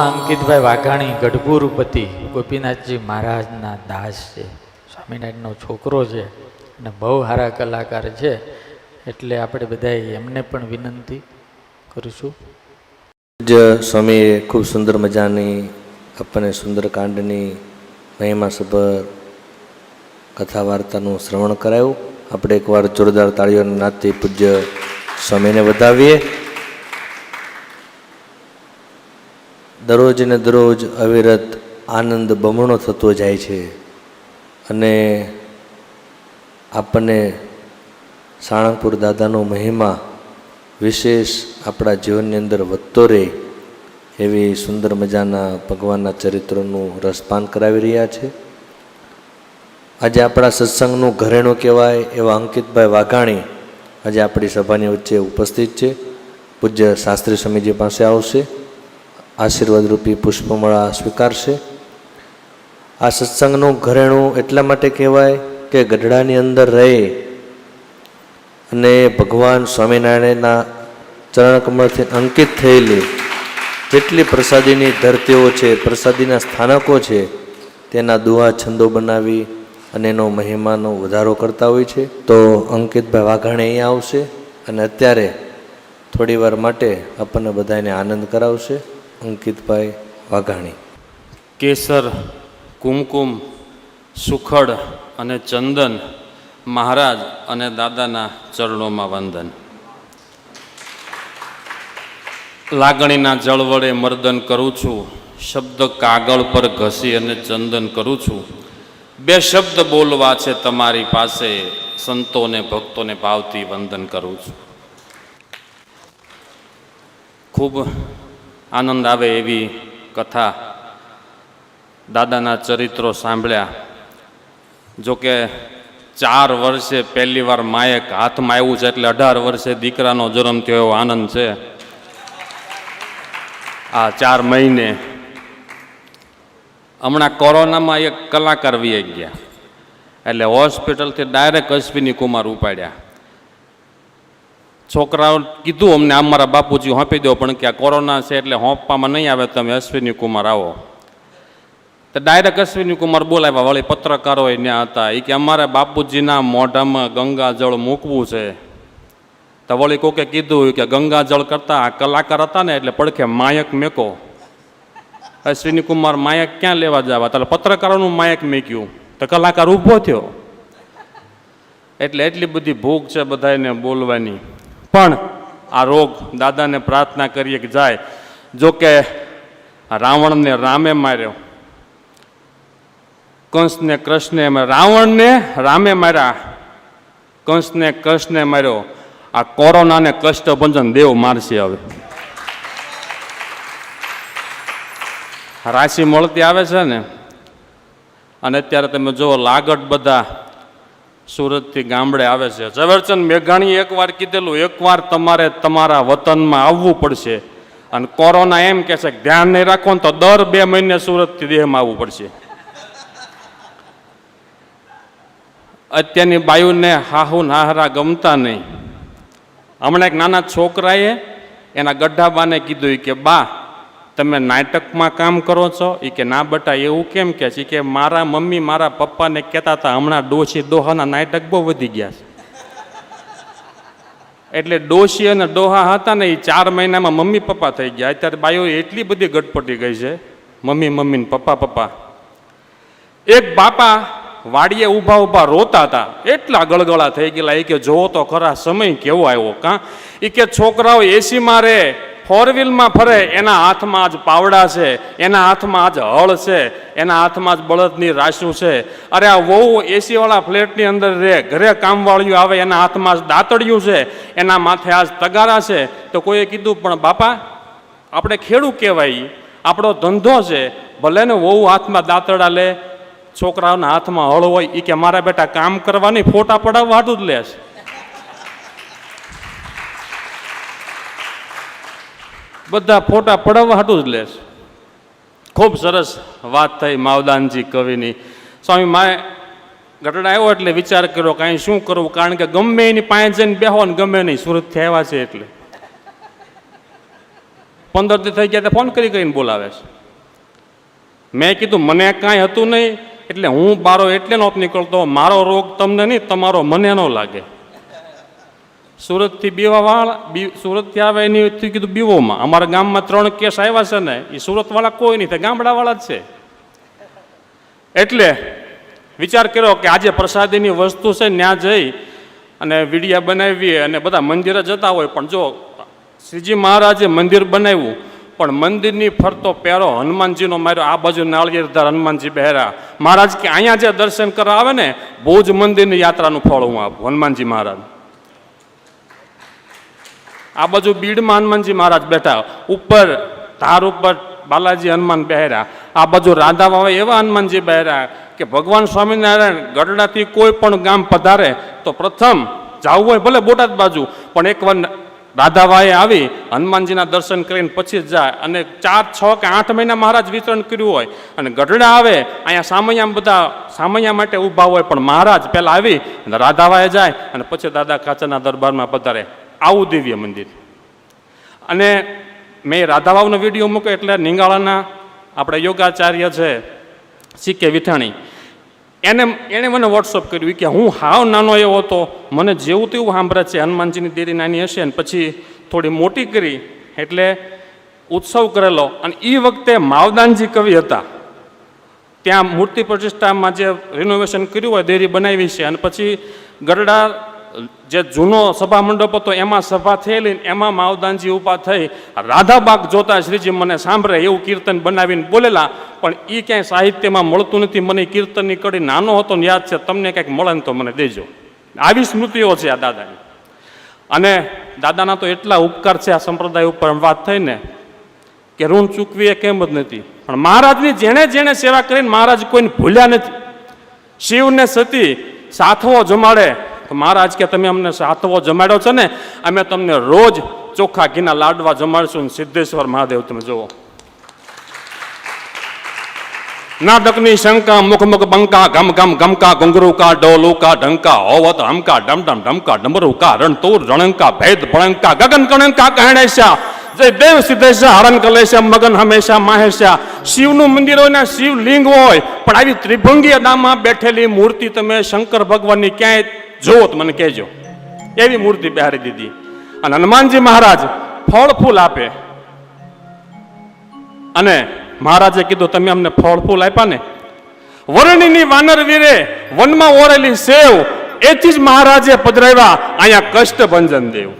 અંકિતભાઈ વાઘાણી ગઢપુરપતિ ગોપીનાથજી મહારાજના દાસ છે. સ્વામિનારાયણનો છોકરો છે અને બહુ સારા કલાકાર છે. એટલે આપણે બધાએ એમને પણ વિનંતી કરીશું. જ સ્વામીએ ખૂબ સુંદર મજાની, આપણને સુંદરકાંડની મહિમાસભર કથા વાર્તાનું શ્રવણ કરાયું. આપણે એકવાર જોરદાર તાળીઓના નાદથી પૂજ્ય સ્વામીને વધાવીએ. દરરોજ ને દરરોજ અવિરત આનંદ બમણો થતો જાય છે અને આપણને સાણંગપુર દાદાનો મહિમા વિશેષ આપણા જીવનની અંદર વધતો રહે એવી સુંદર મજાના ભગવાનના ચરિત્રનું રસપાન કરાવી રહ્યા છે. આજે આપણા સત્સંગનું ઘરેણું કહેવાય એવા અંકિતભાઈ વાઘાણી આજે આપણી સભાની વચ્ચે ઉપસ્થિત છે. પૂજ્ય શાસ્ત્રી સ્વામીજી પાસે આવશે. આશીર્વાદરૂપી પુષ્પમાળા સ્વીકારશે. આ સત્સંગનું ઘરેણું એટલા માટે કહેવાય કે ગઢડાની અંદર રહે અને ભગવાન સ્વામિનારાયણના ચરણકમળથી અંકિત થયેલી જેટલી પ્રસાદીની ધરતીઓ છે, પ્રસાદીના સ્થાનકો છે, તેના દુહા છંદો બનાવી અને એનો મહિમાનો વધારો કરતા હોય છે. તો અંકિતભાઈ વાઘાણી અહીંયા આવશે અને અત્યારે થોડી વાર માટે આપણને બધાને આનંદ કરાવશે. અંકિતભાઈ વાઘાણી. કેસર, કુમકુમ, સુખડ અને ચંદન મહારાજ અને દાદાના ચરણોમાં વંદન. લાગણીના જળ વડે મર્દન કરું છું, શબ્દ કાગળ પર ઘસી અને ચંદન કરું છું. બે શબ્દ બોલવા છે તમારી પાસે, સંતોને, ભક્તોને ભાવથી વંદન કરું છું. ખૂબ આનંદ આવે એવી કથા દાદાના ચરિત્રો સાંભળ્યા. જોકે ચાર વર્ષે પહેલી વાર માયક હાથમાં આવ્યું છે એટલે અઢાર વર્ષે દીકરાનો જન્મ થયો એવો આનંદ છે. આ ચાર મહિને હમણાં કોરોનામાં એક કલાકાર વી ગયા. એટલે હોસ્પિટલથી ડાયરેક્ટ અશ્વિની કુમાર ઉપાડ્યા. છોકરાઓ કીધું અમને, અમારા બાપુજી હોંપી દો, પણ કે આ કોરોના છે એટલે હોંપવામાં નહીં આવે, તમે અશ્વિની કુમાર આવો. તો ડાયરેક્ટ અશ્વિની કુમાર બોલાવ્યા, વળી પત્રકારો ત્યાં હતા. એ કે, અમારે બાપુજીના મોઢામાં ગંગાજળ મૂકવું છે. તો વળી કોકે કીધું કે ગંગાજળ કરતા આ કલાકાર હતા ને, એટલે પડખે માયક મેકો. અશ્વિની કુમાર માયક ક્યાં લેવા જવા? તાલે પત્રકારોનું માયક મેક્યું. તો કલાકાર ઊભો થયો. એટલે એટલી બધી ભૂખ છે બધાને બોલવાની. પણ આ રોગ દાદાને પ્રાર્થના કરીએ કે જાય. જો કે રાવણને રામે માર્યો. કંસને કૃષ્ણે. રાવણને રામે માર્યા. કંસને કૃષ્ણે માર્યો. આ કોરોનાને કષ્ટભંજન દેવ મારશે હવે. રાશિ મળતી આવે છે ને? અને અત્યારે તમે જુઓ લાગટ બધા સુરતથી ગામડે આવે છે. ઝવેરચંદ મેઘાણીએ એકવાર કીધેલું, એકવાર તમારે તમારા વતનમાં આવવું પડશે. અને કોરોના એમ કહે છે ધ્યાન નહીં રાખો ને તો દર બે મહિને સુરતથી દેહમાં આવવું પડશે. અત્યારની બાયુને હાહુ નાહરા ગમતા નહીં. હમણાં એક નાના છોકરાએ એના ગઢાબાને કીધું કે, બા તમે નાટકમાં કામ કરો છો? એ કે, ના બટા, એવું કેમ કે? છે કે, મારા મમ્મી મારા પપ્પાને કહેતા હતા, હમણાં ડોશી દોહાના નાટક બહુ વધી ગયા છે. એટલે ડોશી અને ડોહા હતા ને એ ચાર મહિનામાં મમ્મી પપ્પા થઈ ગયા. અત્યારે બાઈઓ એટલી બધી ગટપટી ગઈ છે. મમ્મી મમ્મી પપ્પા પપ્પા. એક બાપા વાડીએ ઊભા ઊભા રોતા હતા. એટલા ગળગળા થઈ ગયેલા. એ કે, જોવો તો ખરા, સમય કેવો આવ્યો, કાં? એ કે, છોકરાઓ એસીમાં રહે. ફોર વ્હીલમાં ફરે, એના હાથમાં આજ પાવડા છે, એના હાથમાં આજ હળ છે, એના હાથમાં જ બળદની રાશું છે. અરે આ વહુ એસીવાળા ફ્લેટની અંદર રહે, ઘરે કામવાળીઓ આવે, એના હાથમાં જ દાંતડિયું છે, એના માથે આજ તગારા છે. તો કોઈએ કીધું, પણ બાપા, આપણે ખેડૂત કહેવાય, આપણો ધંધો છે, ભલે ને વહુ હાથમાં દાંતડા લે, છોકરાઓના હાથમાં હળ હોય એ કે મારા બેટા કામ કરવાની ફોટા પડાવવા હાટું જ લે છે. બધા ફોટા પડાવવા હાટું જ લે છે. ખૂબ સરસ વાત થઈ માવદાનજી કવિની. સ્વામી માએ ગઢડા આવ્યો એટલે વિચાર કર્યો કાંઈ શું કરવું? કારણ કે ગમે એની પાંચ જઈને બેહો ને ગમે નહીં સુરતથી આવ્યા છે એટલે. પંદર દી થઈ ગયા તો ફોન કરી કરીને બોલાવે છે. મેં કીધું, મને કાંઈ હતું નહીં, એટલે હું બારો એટલે નહોતો નીકળતો. મારો રોગ તમને નહીં, તમારો મને ન લાગે. સુરતથી બીવાવાળા બી, સુરતથી આવે એની કીધું બીવોમાં. અમારા ગામમાં ત્રણ કેસ આવ્યા છે ને એ સુરતવાળા કોઈ નહીં તે ગામડાવાળા જ છે. એટલે વિચાર કર્યો કે આજે પ્રસાદીની વસ્તુ છે ત્યાં જઈ અને વિડીયા બનાવીએ અને બધા મંદિરે જતા હોય. પણ જો શ્રીજી મહારાજે મંદિર બનાવ્યું, પણ મંદિરની ફરતો પહેરો હનુમાનજીનો માર્યો, આ બાજુ નાળિયેરધાર હનુમાનજી બહેરા. મહારાજ કે અહીંયા જે દર્શન કરવા આવે ને ભુજ મંદિરની યાત્રાનું ફળ હું આપું, હનુમાનજી મહારાજ. આ બાજુ બીડમાં હનુમાનજી મહારાજ બેઠા. ઉપર ધાર ઉપર બાલાજી હનુમાન બહેરા આ બાજુ રાધા બાબા એવા હનુમાનજી બહેરા કે ભગવાન સ્વામિનારાયણ ગઢડાથી કોઈ પણ ગામ પધારે તો પ્રથમ જવું હોય ભલે બોટાદ બાજુ, પણ એકવાર રાધાભાઈએ આવી, હનુમાનજીના દર્શન કરીને પછી જ જાય અને ચાર, છ કે આઠ મહિના મહારાજ વિતરણ કર્યું હોય. અને ગઢડા આવે, અહીંયા સામૈયા બધા સામૈયા માટે ઊભા હોય, પણ મહારાજ પહેલાં આવી અને રાધાભાઈએ જાય અને પછી દાદા કાચાના દરબારમાં પધારે. આવું દિવ્ય મંદિર. અને મેં રાધાબાબુનો વીડિયો મૂક્યો એટલે નિંગાળાના આપણે યોગાચાર્ય છે સી કે વિઠાણી એને એણે મને વોટ્સઅપ કર્યું કે હું હાવ નાનો એવો હતો, મને જેવું તેવું સાંભળે છે, હનુમાનજીની દેરી નાની હશે ને પછી થોડી મોટી કરી, એટલે ઉત્સવ કરેલો અને એ વખતે માવદાનજી કવિ હતા. ત્યાં મૂર્તિ પ્રતિષ્ઠામાં જે રિનોવેશન કર્યું હોય, દેરી બનાવી છે અને પછી ગરડા જે જૂનો સભા મંડપ હતો, એમાં સભા થયેલી એમાં માવદાનજી ઊભા થઈ. રાધાબાગ જોતા શ્રીજી મને સાંભળે, એવું કીર્તન બનાવીને બોલેલા, પણ એ ક્યાંય સાહિત્યમાં મળતું નથી. મને કીર્તનની કડી નાનો હતો ને યાદ છે, તમને કંઈક મળે ને તો મને દેજો. આવી સ્મૃતિઓ છે આ દાદાની. અને દાદાના તો એટલા ઉપકાર છે આ સંપ્રદાય ઉપર વાત થઈને, કે ઋણ ચૂકવી એ કેમ જ નથી. પણ મહારાજની જેણે જેણે સેવા કરીને મહારાજ કોઈને ભૂલ્યા નથી. શિવને સતી સાથવો જમાડે તો મહારાજ કે તમે અમને સાથવો જમાડ્યો છે ને, અમે તમને રોજ ચોખ્ખા ઘીના લાડવા જમાડશું સિદ્ધેશ્વર મહાદેવ તમે જુઓ. નાદકની શંકા, મુખ મુખ બંકા, ગમ ગમ ગમકા ગુંગરૂકા ડોલુકા ઢંકા, હોવત હમકા ડમ ઢમકા ડમરુકા રણતુર, રણંકા, ભેદ ભળંકા ગગન કણંકા કહેણેશા જય દેવ સિદ્ધેશા, હરણ કલેશા, મગન હંમેશા, માહેશા, શિવનું મંદિર હોય ને, શિવલિંગ હોય, પણ આવી ત્રિભંગી અદામાં બેઠેલી મૂર્તિ તમે શંકર ભગવાનની ક્યાંય જુઓ તો મને કહેજો, એવી મૂર્તિ બહારી દીધી. અને હનુમાનજી મહારાજ ફળ ફૂલ આપે. અને મહારાજે કીધું, તમે અમને ફળ ફૂલ આપ્યા ને? વરણીની વાનર વીરે વનમાં ઓરેલી સેવ, એથી જ મહારાજે પધરાવ્યા. અહીંયા કષ્ટ ભંજન દેવ.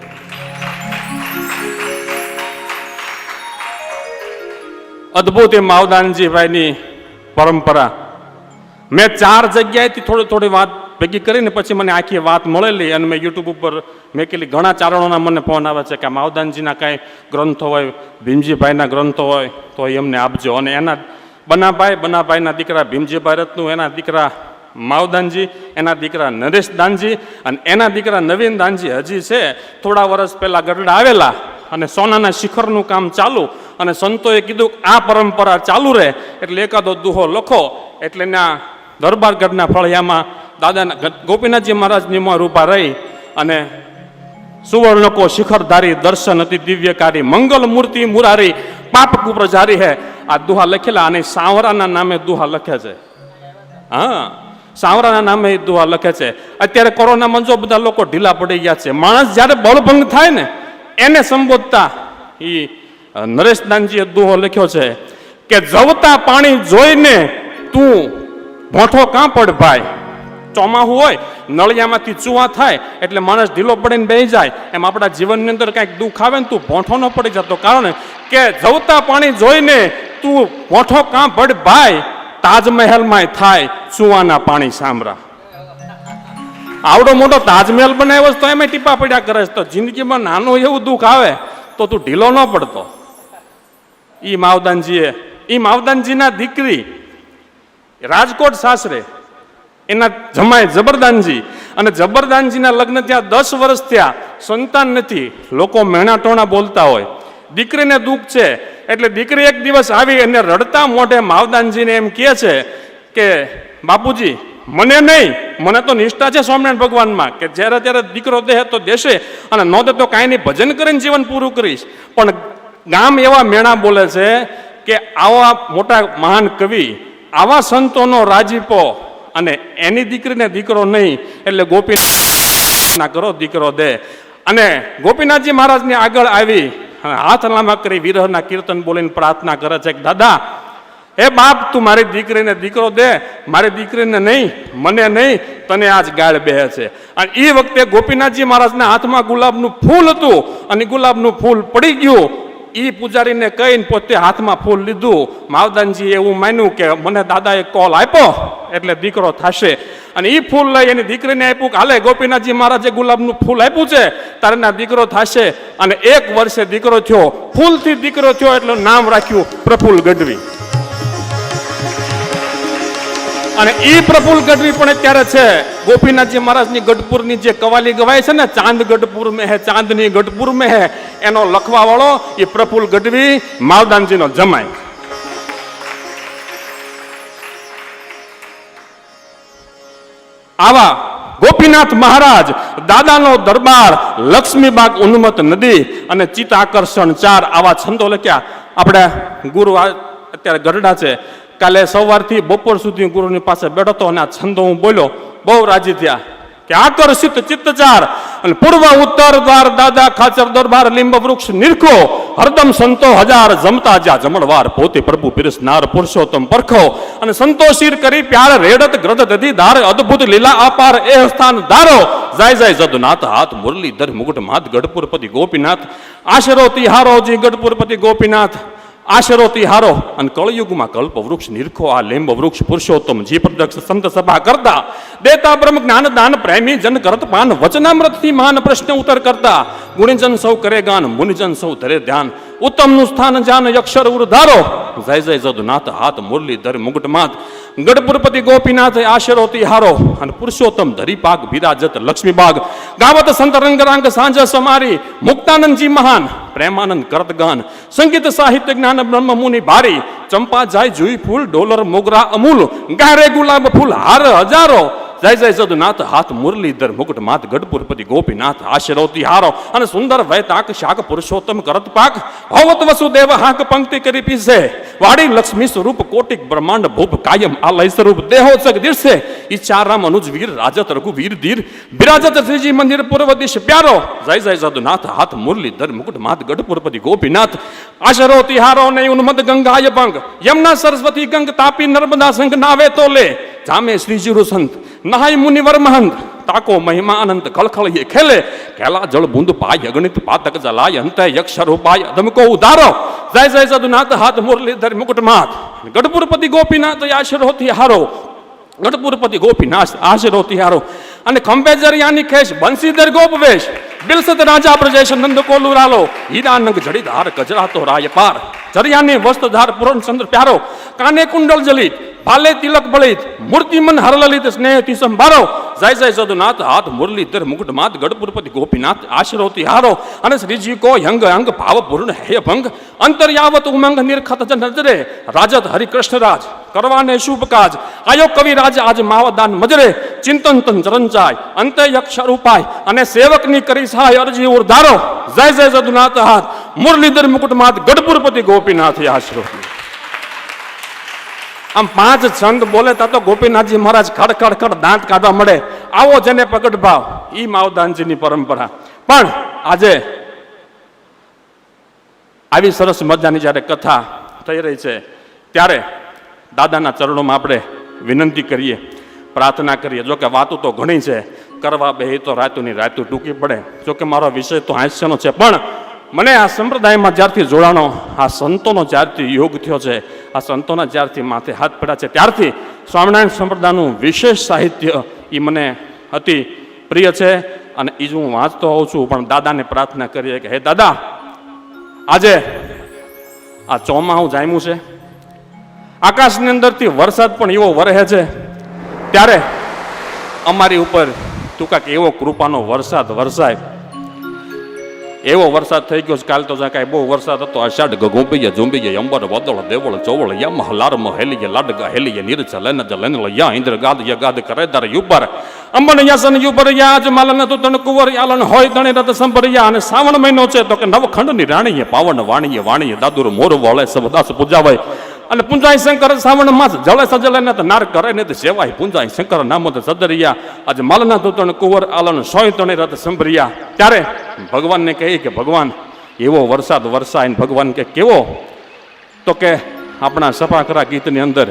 અદ્ભુત એ માવદાનજીભાઈની પરંપરા. મેં ચાર જગ્યાએથી થોડી થોડી વાત ભેગી કરીને પછી મને આખી વાત મળેલી અને મેં યુટ્યુબ ઉપર મેં કીધી ઘણા ચારણોના મને ફોન આવે છે કે માવદાનજીના કાંઈ ગ્રંથો હોય, ભીમજીભાઈના ગ્રંથો હોય, તો એ અમને આપજો. અને એના બનાભાઈ, બનાભાઈના દીકરા ભીમજીભાઈ ભારતનું, એના દીકરા માવદાનજી, એના દીકરા નરેશ દાનજી અને એના દીકરા નવીન દાનજી હજી છે. થોડા વર્ષ પહેલાં ગઢડા આવેલા અને સોનાના શિખરનું કામ ચાલુ અને સંતોએ કીધું આ પરંપરા ચાલુ રહે. એટલે એકાદો દુહો લખો. એટલે એના દરબારગઢના ફળિયામાં દાદાના ગોપીનાથજી મહારાજની માં રૂપા રહી અને સુવર્ણકો શિખરધારી દર્શન અતિ દિવ્યકારી, મંગલ મૂર્તિ મુરારી, પાપ કુપ્રજારી હે. આ દુહા લખેલા અને સાવરાના નામે દુહા લખે છે. હા, સાવરાના નામે દુહા લખે છે. અત્યારે કોરોનામાં જો બધા લોકો ઢીલા પડી ગયા છે. માણસ જ્યારે બળભંગ થાય ને, એને સંબોધતા એ નરેશદાનજીએ દુહો લખ્યો છે કે, જવતા પાણી જોઈને તું ભોઠો કાં પડ ભાઈ? ચોમાહું હોય, નળિયામાંથી ચૂવા થાય, એટલે માણસ ઢીલો પડીને બેસી જાય, એમ આપણા જીવનની અંદર કાંઈક દુઃખ આવે ને તું ભોંઠો ન પડી જતો. કારણ કે જવતા પાણી જોઈને તું ભોંઠો કાં ભડ ભાઈ તાજમહેલમાં થાય ચૂવાના પાણી સાંભળા. આવડો મોટો તાજમહેલ બનાવ્યો તો એમાં ટીપા પડ્યા કરે તો જિંદગીમાં નાનું એવું દુઃખ આવે તો તું ઢીલો ન પડતો. ઈ માવદાનજીએ, ઈ માવદાનજીના દીકરી, રાજકોટ સાસરે એના જમાય જબરદાનજી. અને જબરદાનજીના લગ્ન ત્યાં દસ વર્ષ થયા. સંતાન નથી. લોકો મેણાટોણા બોલતા હોય. દીકરીને દુઃખ છે. એટલે દીકરી એક દિવસ આવી અને રડતા મોઢે માવદાનજીને એમ કહે છે કે, બાપુજી, મને નહીં. મને તો નિષ્ઠા છે સ્વામિનારાયણ ભગવાનમાં કે જ્યારે ત્યારે દીકરો દેહ તો દેશે અને ન દે તો કાંઈ નહીં. ભજન કરીને જીવન પૂરું કરીશ. પણ ગામ એવા મેણા બોલે છે કે, આવા મોટા મહાન કવિ, આવા સંતોનો રાજીપો અને એની દીકરીને દીકરો નહીં, એટલે ગોપીના કરો, દીકરો દે. અને ગોપીનાથજી મહારાજની આગળ આવી હાથ લાંબા કરી વિરહના કીર્તન બોલીને પ્રાર્થના કરે છે કે, દાદા, હે બાપ, તું મારી દીકરીને દીકરો દે. મારી દીકરીને નહીં, મને નહીં, તને આજ ગાળ બે છે. અને એ વખતે ગોપીનાથજી મહારાજના હાથમાં ગુલાબનું ફૂલ હતું, અને ગુલાબનું ફૂલ પડી ગયું. એ પૂજારીને કહીને પોતે હાથમાં ફૂલ લીધું. માવદાનજી એવું માન્યું કે મને દાદાએ કોલ આપ્યો, એટલે દીકરો થશે. અને એ ફૂલ લઈ એની દીકરીને આપ્યું કે, હાલે ગોપીનાથજી મહારાજે ગુલાબનું ફૂલ આપ્યું છે તારેના દીકરો થશે. અને એક વર્ષે દીકરો થયો. ફૂલથી દીકરો થયો એટલે નામ રાખ્યું પ્રફુલ ગઢવી. અને એ પ્રફુલ ગઢવી પણ અત્યારે છે. ગોપીનાથજી મહારાજની ગઢપુરની જે કવાલી ગવાય છે ને ચાંદ ગઢપુર મેં હે, ચાંદની ગઢપુર મેં હે, એનો લખવા વાળો એ પ્રફુલ ગઢવી માવદાનજીનો જમાય આવા ગોપીનાથ મહારાજ દાદાનો દરબાર લક્ષ્મીબાગ ઉન્મત નદી અને ચિત્તાકર્ષણ ચાર આવા છંદો લખ્યા. આપણે ગુરુ અત્યારે ગરડા છે. કાલે સવારથી બપોર સુધી ગુરુની પાસે બેઠો અને આ છંદો હું બોલ્યો, બહુ રાજી થયા. કે આકર્ષિત ચિત્તચાર અને પૂર્વ ઉત્તર દ્વાર, દાદા ખાચર દરબાર, લીંબ વૃક્ષ નિરખો. હરદમ સંતો હજાર જમતા જ્યાં જમણવાર પોતે પ્રભુ પીરસનાર પુરુષોત્તમ પરખો. અને સંતોષીર કરી પ્યાર રેડત ગ્રદ દધી ધાર, અદ્ભુત લીલા અપાર એ સ્થાન ધારો. જાય જાય, જદુનાથ, હાથ મુરલી દર મુગટ માત ગઢપુરપતિ ગોપીનાથ. આશરો તિહારો જી ગઢપુરપતિ ગોપીનાથ. આશરો તિહારો અને કળયુગમાં કલ્પ વૃક્ષ નિરખો, આ લેમ્બ વૃક્ષ પુરુષોત્તમ જે પ્રદક્ષ સંત સભા કરતા, દેતા બ્રહ્મ જ્ઞાન, દાન, પ્રેમી, જન, કરત, પાન વચનામૃતથી મહાન પ્રશ્ન ઉત્તર કરતા, ગુણજન સૌ કરે ગાન મુનિજન સૌ ધરે ધ્યાન ઉત્તમનું સ્થાન જાન અક્ષર ઉર ધારો જય જદ જદુનાથ હાથ મુરલી ધર મુગટ માત ગઢપુરપતિ ગોપીનાથ આશરો હારો અને પુરુષોત્તમ ધરીપાગ બિરાજત લક્ષ્મીબાગ. ગાવત સંત રંગરાંગ સાંજ સમારી મુક્તાનંદજી મહાન પ્રેમાનંદ કરત ગાન સંગીત સાહિત્ય જ્ઞાન બ્રહ્મ મુનિ ભારી ચંપા જાય જુઈ ફૂલ ડોલર મોગરા અમૂલ. ગારે ગુલાબ ફૂલ હાર હજારો. જય જય સદનાથ હાથ મુરલીધર મુકુટ માત ગઢપુરપતિ ગોપીનાથ આશરોતી હારો અને સુંદર વૈતાક શાક પુરુષોત્તમ કરત પાક ભવત વસુદેવ હાક પંક્તિ કરી પીસે વાડી લક્ષ્મી સ્વરૂપ કોટિક બ્રહ્માંડ ભૂપ કાયમ આલય સ્વરૂપ દેહોત્સક દિવસે ઈચ્છારામ અનુજ વીર રાજત રઘુવીર ધીર બિરાજત શ્રીજી મંદિર પૂર્વ દિશ પ્યારો જય જય સદનાથ હાથ મુરલીધર મુકુટ માત ગઢપુરપતિ ગોપીનાથ આશરો તિહારો ને ઉન્મદ ગંગાય ભંગ યમુના સરસ્વતી ગંગ તાપી નર્મદા સંઘ નાવે તો લે જામે શ્રીજીરુ સંત, નહાય મુનિવર મહંત. તાકો મહિમા અનંત ખળખળીએ ખેલે. કેલા જળ બુંદ પાય અગણિત પાતક જલાય, અંત યક્ષર ઉપાય અધમકો ઉધારો. જય જય સદુનાથ હાથ મુરલીધર મુકુટ માત ગઢપુરપતિ ગોપીનાથ આશરોથી હારો. ગઢપુરપતિ ગોપીનાથ આશરોથી હારો. અને ખંભે જરિયાની ખેશ બંસીધર ગોપવેશ. વેશ બિલસત રાજા પ્રજેશ નંદ કોલુરાલો. હીરાનંગ જડીધાર ગજરાતો રાય પાર જરિયાની વસ્ત્રધાર પૂરણ ચંદ્ર પ્યારો. કાને કુંડલ જલિત, ભાલે તિલક બળિત, મૂર્તિમન હરલલિત સ્નેહથી સંભારો. જય જય સદુનાથ હાથ મુરલીધર મુકુટ માત ગઢપુરપતિ ગોપીનાથ આશરોતી હારો. અને શ્રીજી કો યંગ અંગ ભાવ પૂર્ણ હે ભંગ અંતર્યાવત ઉમંગ નિરખત જ નજરે. રાજત હરિકૃષ્ણ રાજ કરવાને શુભ કાજ. આયો કવિ રાજ આજ માવદાન મજરે, ચિંતન તન ચરંજાય અંતે અક્ષર ઉપાય અને સેવકની કરી સહાય અરજી ઉર્ધારો જય જય જદુનાથ હાથ. મુરલીધર મુકુટમાત ગઢપુરપતિ ગોપીનાથ આશરો. આમ પાંચ છંદ બોલે તા તો ગોપીનાથજી મહારાજ ખડ ખડ ખડ દાંત કાઢવા મળે. આવો જેને પ્રગટ ભાવ, ઈ માવદાનજીની પરંપરા. પણ આજે આવી સરસ મજાની જ્યારે કથા થઈ રહી છે, ત્યારે દાદાના ચરણોમાં આપણે વિનંતી કરીએ, પ્રાર્થના કરીએ. જોકે વાતો તો ઘણી છે. કરવા બે તો રાતુની રાતું ટૂંકી પડે. જોકે મારો વિષય તો હાસ્યનો છે. પણ મને આ સંપ્રદાયમાં જ્યારથી જોડાણો, આ સંતોનો જ્યારથી યોગ થયો છે, આ સંતોના જ્યારથી માથે હાથ પડ્યા છે, ત્યારથી સ્વામિનારાયણ સંપ્રદાયનું વિશેષ સાહિત્ય એ મને અતિ પ્રિય છે અને એ જ હું વાંચતો હોઉં છું. પણ દાદાને પ્રાર્થના કરીએ કે, હે દાદા, આજે આ ચોમાહું જામ્યું છે. આકાશની અંદરથી વરસાદ પણ એવો વરહે છે. ત્યારે અમારી ઉપર તું કાંઈક એવો કૃપાનો વરસાદ વરસાય. એવો વરસાદ થઈ ગયો કાલ તો જ્યાં કાંઈ બહુ વરસાદ હતો, અષાઢ ગગુંબીએ ઝુંબીએ અંબર વદળ, દેવળ, ચોવળ, યમ લારમ હેલીએ લાડગા હેલીએ નીરજ લેન જ લેન યા, ઇન્દ્ર, ગાદ, ય, ગાદ, કરે, દર, યુબર. અંબન યાસન યુપરયા આજ માલન, તો, તણ, કુંવર, યાલન, હોય, તણે રત સંપર્યા અને શ્રાવણ મહિનો છે, તો કે નવખંડની રાણીએ, પાવન, વાણીએ વાણીએ, દાદુર, મોર, વળે સબદાસ પૂજાવાય. અને પુંજાય શંકર શ્રાવણ માસ જળે સજલે ને નાર કરે ને તો સેવાય પુંજાય શંકર નામો તો સદરિયા. આજે માલના તું કુંવર આલન સોય તણે રથ સંભરિયા. ત્યારે ભગવાનને કહે કે ભગવાન, એવો વરસાદ વરસાય ભગવાન કે કેવો? તો કે આપણા સફાકરા ગીતની અંદર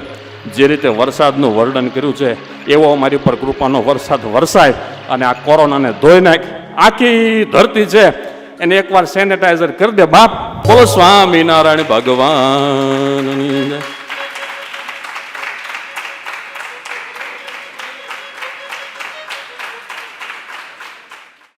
જે રીતે વરસાદનું વર્ણન કર્યું છે, એવો અમારી ઉપર કૃપાનો વરસાદ વરસાય અને આ કોરોનાને ધોઈ નાખ. આખી ધરતી છે એને એકવાર સેનેટાઈઝર કરી દે બાપ. બોલો સ્વામિનારાયણ ભગવાન.